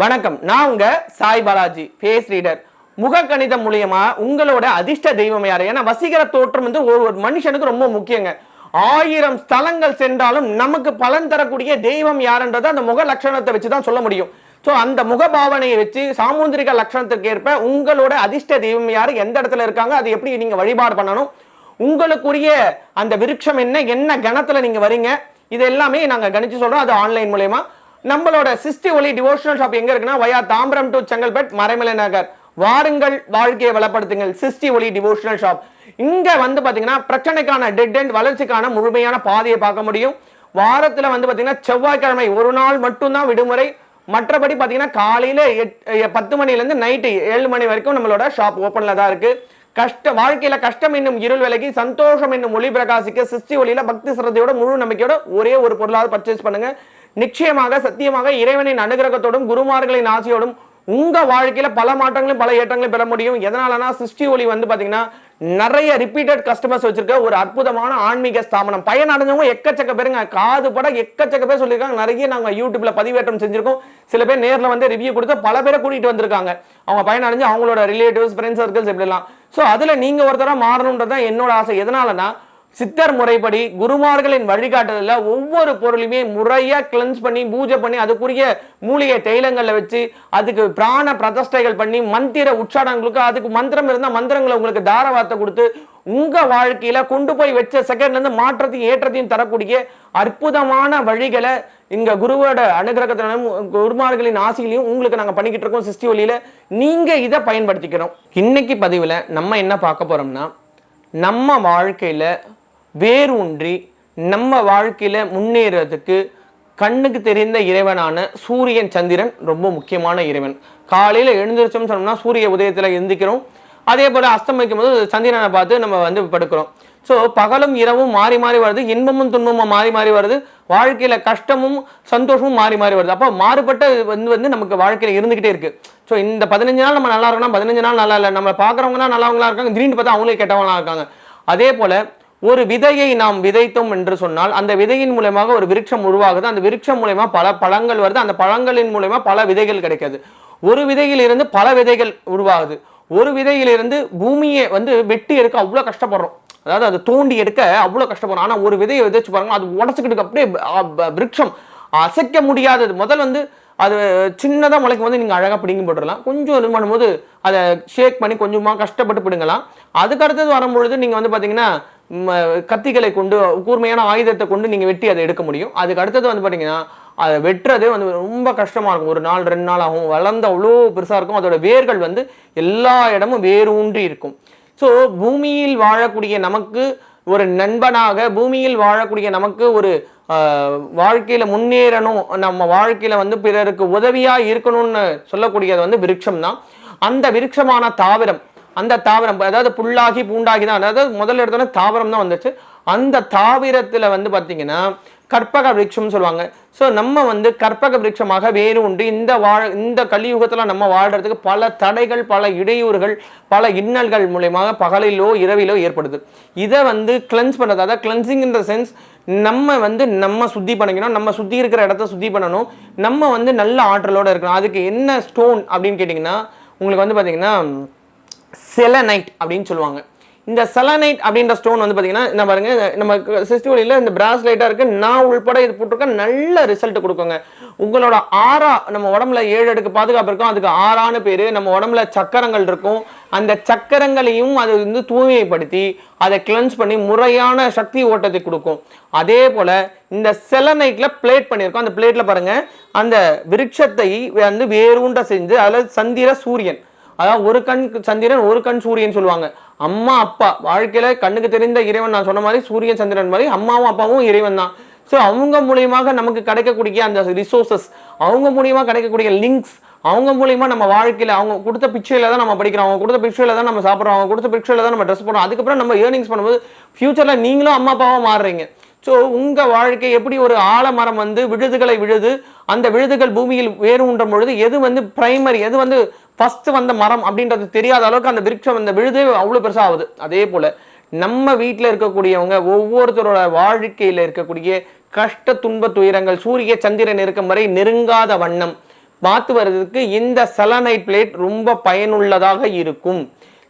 வணக்கம். நான் உங்க சாய் பாலாஜி ஃபேஸ் ரீடர். முக கணிதம் மூலியமா உங்களோட அதிர்ஷ்ட தெய்வம் யாரு? ஏன்னா வசீகர தோற்றம் வந்து ஒரு ஒரு மனுஷனுக்கு ரொம்ப முக்கியங்க. ஆயிரம் ஸ்தலங்கள் சென்றாலும் நமக்கு பலன் தரக்கூடிய தெய்வம் யாருன்றதை அந்த முக லட்சணத்தை வச்சு தான் சொல்ல முடியும். ஸோ அந்த முக பாவனையை வச்சு சாமுந்திரிக லட்சணத்துக்கு ஏற்ப உங்களோட அதிர்ஷ்ட தெய்வம் யார்? எந்த இடத்துல இருக்காங்க? அது எப்படி நீங்கள் வழிபாடு பண்ணணும்? உங்களுக்குரிய அந்த விருட்சம் என்ன? என்ன கணத்தில் நீங்கள் வரீங்க? இது எல்லாமே நாங்கள் கணிச்சு சொல்கிறோம் அது ஆன்லைன் மூலயமா. நம்மளோட சிஸ்டி ஒலி டிவோஷனல் ஷாப் எங்க இருக்குன்னா வயா தாம்பரம் டு செங்கல்பட் மறைமலை நகர். வாருங்கள் வாழ்க்கையை வளப்படுத்துங்கள். சிஸ்டி ஒலி டிவோஷனல் ஷாப் இங்க வந்து பாத்தீங்கன்னா பிரச்சனைக்கான டெட் அண்ட் வளர்ச்சிக்கான முழுமையான பாதையை பார்க்க முடியும். வாரத்துல வந்து பாத்தீங்கன்னா செவ்வாய்க்கிழமை ஒரு நாள் மட்டும்தான் விடுமுறை. மற்றபடி பாத்தீங்கன்னா காலையில எட்- பத்து மணிலேருந்து நைட்டு ஏழு மணி வரைக்கும் நம்மளோட ஷாப் ஓப்பன்ல தான் இருக்கு. கஷ்ட வாழ்க்கையில கஷ்டம் என்னும் இருள் விலகி சந்தோஷம் என்னும் ஒளி பிரகாசிக்க சிஸ்டி ஒளியில பக்தி சிரத்தையோட முழு நம்பிக்கையோட ஒரே ஒரு பொருளாவது பர்ச்சேஸ் பண்ணுங்க. நிச்சயமாக சத்தியமாக இறைவனின் அனுகிரகத்தோடும் குருமார்களின் ஆசையோடும் உங்க வாழ்க்கையில பல மாற்றங்களும் பல ஏற்றங்களும் பெற முடியும். எதனாலனா சிஸ்டி ஒளி வந்து பாத்தீங்கன்னா நிறைய ரிப்பீட்டட் கஸ்டமர்ஸ் வச்சிருக்க ஒரு அற்புதமான ஆன்மீக ஸ்தாபனம். பயன் அடைஞ்சவங்க எக்கச்சக்க பேருங்க. காது பட எக்கச்சக்க பேர் சொல்லியிருக்காங்க. நிறைய நாங்க யூடியூப்ல பதிவேற்றம் செஞ்சிருக்கோம். சில பேர் நேர்ல வந்து ரிவ்யூ கொடுத்து பல பேரை கூட்டிட்டு வந்திருக்காங்க. அவங்க பயன் அடைஞ்சு அவங்களோட ரிலேட்டிவ்ஸ் ஃப்ரெண்ட்ஸ் சர்க்கிள்ஸ் இப்படிலாம். ஸோ அதுல நீங்க ஒருத்தராக மாறணுன்றது தான் என்னோட ஆசை. எதனாலனா சித்தர் முறைப்படி குருமார்களின் வழிகாட்டுதலில் ஒவ்வொரு பொருளையுமே முறையாக கிளென்ஸ் பண்ணி பூஜை பண்ணி அதுக்குரிய மூலிகை தைலங்களில் வச்சு அதுக்கு பிராண பிரதஷ்டைகள் பண்ணி மந்திர உச்சாடங்களுக்கு அதுக்கு மந்திரம் இருந்தால் மந்திரங்களை உங்களுக்கு தாரவார்த்தை கொடுத்து உங்கள் வாழ்க்கையில் கொண்டு போய் வச்ச செகண்ட்லேருந்து மாற்றத்தையும் ஏற்றத்தையும் தரக்கூடிய அற்புதமான வழிகளை இங்கே குருவோட அனுகிரகத்திலும் குருமார்களின் ஆசையிலையும் உங்களுக்கு நாங்கள் பண்ணிக்கிட்டு இருக்கோம் சிஸ்டி ஒளியில் நீங்கள் இதை பயன்படுத்திக்கிறோம் இன்னைக்கு பதிவில் நம்ம என்ன பார்க்க போகிறோம்னா நம்ம வாழ்க்கையில் வேரூன்றி நம்ம வாழ்க்கையில் முன்னேறதுக்கு கண்ணுக்கு தெரிந்த இறைவனான சூரியன் சந்திரன் ரொம்ப முக்கியமான இறைவன். காலையில் எழுந்திரிச்சோம்னு சொன்னோம்னா சூரிய உதயத்தில் எழுந்திக்கிறோம் அதே போல் அஸ்தமிக்கும் போது சந்திரனை பார்த்து நம்ம வந்து படுக்கிறோம். ஸோ பகலும் இரவும் மாறி மாறி வருது இன்பமும் துன்பமும் மாறி மாறி வருது வாழ்க்கையில் கஷ்டமும் சந்தோஷமும் மாறி மாறி வருது. அப்போ மாறுபட்ட வந்து வந்து நமக்கு வாழ்க்கையில் இருந்துக்கிட்டே இருக்குது ஸோ இந்த பதினஞ்சு நாள் நம்ம நல்லா இருக்கணும் பதினஞ்சு நாள் நல்லா இல்லை. நம்ம பார்க்குறவங்க தான் நல்லவங்களா இருக்காங்க திடீர்னு பார்த்தா அவங்களே கெட்டவங்களா இருக்காங்க. அதே போல் ஒரு விதையை நாம் விதைத்தோம் என்று சொன்னால் அந்த விதையின் மூலமாக ஒரு விருட்சம் உருவாகுது. அந்த விருட்சம் மூலயமா பல பழங்கள் வருது. அந்த பழங்களின் மூலயமா பல விதைகள் கிடைக்காது ஒரு விதையில் இருந்து பல விதைகள் உருவாகுது. ஒரு விதையிலிருந்து பூமியை வந்து வெட்டி எடுக்க அவ்வளோ கஷ்டப்படுறோம். அதாவது அது தோண்டி எடுக்க அவ்வளோ கஷ்டப்படுறோம். ஆனால் ஒரு விதையை விதைச்சு பாருங்க அது உடச்சிக்கிட்டு அப்படியே விருட்சம். அசைக்க முடியாதது. முதல் வந்து அது சின்னதாக முளைக்கும் போது நீங்கள் அழகாக பிடிங்கி போட்டுடலாம். கொஞ்சம் இது பண்ணும்போது அதை ஷேக் பண்ணி கொஞ்சமாக கஷ்டப்பட்டு பிடுங்கலாம். அதுக்கு அடுத்தது வரும்பொழுது நீங்கள் வந்து பார்த்தீங்கன்னா கத்திகளை கொண்டு கூர்மையான ஆயுதத்தை கொண்டு நீங்கள் வெட்டி அதை எடுக்க முடியும். அதுக்கு அடுத்தது வந்து பார்த்தீங்கன்னா அதை வெட்டுறதே வந்து ரொம்ப கஷ்டமாக இருக்கும். ஒரு நாள் ரெண்டு நாள் ஆகும். வளர்ந்த அவ்வளோ பெருசாக இருக்கும். அதோட வேர்கள் வந்து எல்லா இடமும் வேரூன்றி இருக்கும். ஸோ பூமியில் வாழக்கூடிய நமக்கு ஒரு நண்பனாக பூமியில் வாழக்கூடிய நமக்கு ஒரு வாழ்க்கையில் முன்னேறணும் நம்ம வாழ்க்கையில் வந்து பிறருக்கு உதவியாக இருக்கணும்னு சொல்லக்கூடியது வந்து விருட்சம் தான் அந்த விருட்சமான தாவரம் அந்த தாவரம் அதாவது புல்லாகி பூண்டாகி தான் அதாவது முதல்ல எடுத்தோன்னே தாவரம் தான் வந்துச்சு. அந்த தாவரத்தில் வந்து பார்த்திங்கன்னா கற்பக விருட்சம்னு சொல்லுவாங்க. ஸோ நம்ம வந்து கற்பக விருட்சமாக வேறு உண்டு. இந்த வாழ இந்த கலியுகத்தில் நம்ம வாழ்கிறதுக்கு பல தடைகள் பல இடையூறுகள் பல இன்னல்கள் மூலயமாக பகலிலோ இரவிலோ ஏற்படுது. இதை வந்து கிளென்ஸ் பண்ணுறது அதாவது கிளென்சிங் இன் த சென்ஸ் நம்ம வந்து நம்ம சுத்தி பண்ணிக்கணும். நம்ம சுற்றி இருக்கிற இடத்த சுத்தி பண்ணணும். நம்ம வந்து நல்ல ஆற்றலோட இருக்கணும். அதுக்கு என்ன ஸ்டோன் அப்படின்னு கேட்டிங்கன்னா உங்களுக்கு வந்து பார்த்தீங்கன்னா செலனைட் அப்படின்னு சொல்லுவாங்க. இந்த செலனைட் அப்படின்ற ஸ்டோன் வந்து பார்த்தீங்கன்னா என்ன பாருங்க நம்ம சிஸ்டிவலியில் இந்த பிராஸ்லைட்டாக இருக்குது நான் உள்பட இது போட்டிருக்க நல்ல ரிசல்ட் கொடுக்குங்க. உங்களோட ஆறா நம்ம உடம்புல ஏழு அடுக்கு பாதுகாப்பு இருக்கும் அதுக்கு ஆறான பேர் நம்ம உடம்புல சக்கரங்கள் இருக்கும். அந்த சக்கரங்களையும் அது வந்து தூய்மைப்படுத்தி அதை கிளென்ஸ் பண்ணி முறையான சக்தி ஓட்டத்தை கொடுக்கும். அதே போல் இந்த செலனைட்டில் பிளேட் பண்ணியிருக்கோம். அந்த பிளேட்டில் பாருங்கள் அந்த விருட்சத்தை வந்து வேரூண்ட செஞ்சு அதில் சந்திர சூரியன். அதாவது ஒரு கண் சந்திரன் ஒரு கண் சூரியன் சொல்லுவாங்க. அம்மா அப்பா. வாழ்க்கையில கண்ணுக்கு தெரிந்த இறைவன் நான் சொன்ன மாதிரி சூரியன் சந்திரன் மாதிரி அம்மாவும் அப்பாவும் இறைவன் தான். ஸோ அவங்க மூலியமாக நமக்கு கிடைக்கக்கூடிய அந்த ரிசோர்சஸ் அவங்க மூலியமா கிடைக்கக்கூடிய லிங்க்ஸ் அவங்க மூலியமா நம்ம வாழ்க்கையில அவங்க கொடுத்த பிச்சையில தான் நம்ம படிக்கிறோம். அவங்க கொடுத்த பிச்சையில தான் நம்ம சாப்பிட்றோம். அவங்க கொடுத்த பிச்சையில தான் நம்ம ட்ரெஸ் பண்ணுறோம் அதுக்கப்புறம் நம்ம ஏர்னிங்ஸ் பண்ணும்போது ஃபியூச்சர்ல நீங்களும் அம்மா அப்பாவாக மாறுறீங்க. ஸோ உங்க வாழ்க்கை எப்படி ஒரு ஆலமரம் வந்து விழுதுகளை விழுது அந்த விழுதுகள் பூமியில் வேறு உண்றும் பொழுது எது வந்து பிரைமரி எது வந்து ஃபர்ஸ்ட் வந்த மரம் அப்படின்றது தெரியாத அளவுக்கு அந்த விருட்சம் அந்த விழுது அவ்வளோ பெருசாகுது அதே போல் நம்ம வீட்டில் இருக்கக்கூடியவங்க ஒவ்வொருத்தரோட வாழ்க்கையில் இருக்கக்கூடிய கஷ்ட துன்ப துயரங்கள் சூரிய சந்திரன் இருக்கும் வரை நெருங்காத வண்ணம் பார்த்து வர்றதுக்கு இந்த செலனைட் பிளேட் ரொம்ப பயனுள்ளதாக இருக்கும்.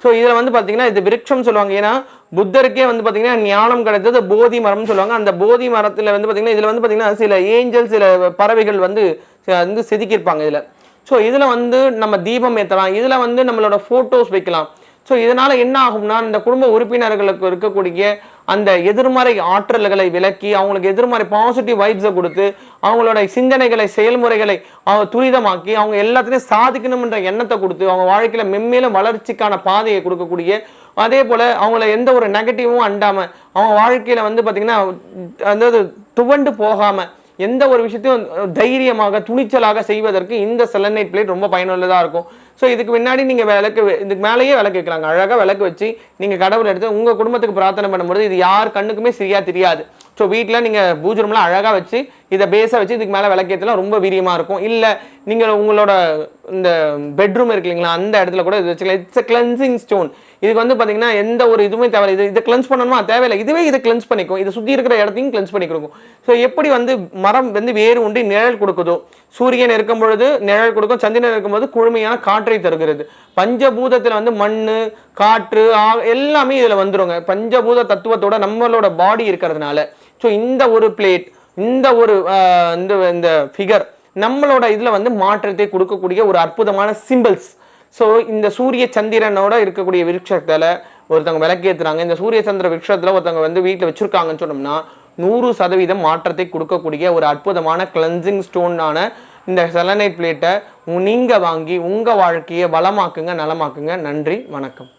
ஸோ இதில் வந்து பார்த்தீங்கன்னா இது விருட்சம் சொல்லுவாங்க. ஏன்னா புத்தருக்கே வந்து பார்த்தீங்கன்னா ஞானம் கிடைத்தது போதி மரம்னு சொல்லுவாங்க. அந்த போதி மரத்தில் வந்து பார்த்தீங்கன்னா இதில் வந்து பார்த்தீங்கன்னா சில ஏஞ்சல் சில பறவைகள் வந்து வந்து செதுக்கியிருப்பாங்க இதில். ஸோ இதில் வந்து நம்ம தீபம் ஏற்றலாம் இதில் வந்து நம்மளோட ஃபோட்டோஸ் வைக்கலாம். ஸோ இதனால் என்ன ஆகும்னா இந்த குடும்ப உறுப்பினர்களுக்கு இருக்கக்கூடிய அந்த எதிர்மறை ஆற்றல்களை விலக்கி அவங்களுக்கு எதிர்மறை பாசிட்டிவ் வைப்ஸை கொடுத்து அவங்களோட சிந்தனைகளை செயல்முறைகளை அவங்க துரிதமாக்கி அவங்க எல்லாத்துலேயும் சாதிக்கணும்ன்ற எண்ணத்தை கொடுத்து அவங்க வாழ்க்கையில் மென்மேலும் வளர்ச்சிக்கான பாதையை கொடுக்கக்கூடிய அதே போல் அவங்கள எந்த ஒரு நெகட்டிவும் அண்டாமல் அவங்க வாழ்க்கையில் வந்து பார்த்திங்கன்னா அதாவது துவண்டு போகாமல் எந்த ஒரு விஷயத்தையும் தைரியமாக துணிச்சலாக செய்வதற்கு இந்த செலனைட் பிளேட் ரொம்ப பயனுள்ளதாக இருக்கும். ஸோ இதுக்கு முன்னாடி நீங்கள் விளக்கு இதுக்கு மேலேயே விளக்கு வைக்கலாங்க. அழகாக விளக்கு வச்சு நீங்கள் கடவுள் எடுத்து உங்கள் குடும்பத்துக்கு பிரார்த்தனை பண்ணும்போது இது யார் கண்ணுக்குமே சரியாக தெரியாது. ஸோ வீட்டில் நீங்கள் பூஜை ரூம்லாம் அழகாக வச்சு இதை பேஸாக வச்சு இதுக்கு மேலே விளக்கேற்றலாம் ரொம்ப வீரியமாக இருக்கும். இல்லை நீங்கள் உங்களோட இந்த பெட்ரூம் இருக்கு இல்லைங்களா அந்த இடத்துல கூட இது வச்சுக்கலாம். இட்ஸ் அ கிளென்சிங் ஸ்டோன் இதுக்கு வந்து பார்த்தீங்கன்னா எந்த ஒரு இதுவுமே தேவையில்லை இது இதை கிளென்ஸ் பண்ணணுமா? தேவையில்லை. இதுவே இதை கிளென்ஸ் பண்ணிக்கும். இதை சுற்றி இருக்கிற இடத்தையும் கிளென்ஸ் பண்ணி கொடுக்கும். ஸோ எப்படி வந்து மரம் வந்து வேறு உண்டு நிழல் கொடுக்குதோ சூரியன் இருக்கும் பொழுது நிழல் கொடுக்கும் சந்திரன் இருக்கும்போது குழுமையான காற்றை தருகிறது. பஞ்சபூதத்தில் வந்து மண் காற்று ஆ- எல்லாமே இதில் வந்துருங்க. பஞ்சபூத தத்துவத்தோட நம்மளோட பாடி இருக்கிறதுனால. ஸோ இந்த ஒரு பிளேட் இந்த ஒரு இந்த இந்த ஃபிகர் நம்மளோட இதில் வந்து மாற்றத்தை கொடுக்கக்கூடிய ஒரு அற்புதமான சிம்பிள்ஸ் ஸோ இந்த சூரிய சந்திரனோட இருக்கக்கூடிய விருட்சத்தில் ஒருத்தவங்க விளக்கேற்றுறாங்க இந்த சூரிய சந்திர விருட்சத்தில் ஒருத்தவங்க வந்து வீட்டில் வச்சுருக்காங்கன்னு சொன்னோம்னா நூறு சதவீதம் மாற்றத்தை கொடுக்கக்கூடிய ஒரு அற்புதமான கிளென்சிங் ஸ்டோனான இந்த செலனைட் பிளேட்டை நீங்கள் வாங்கி உங்கள் வாழ்க்கையை வளமாக்குங்க நலமாக்குங்க. நன்றி வணக்கம்.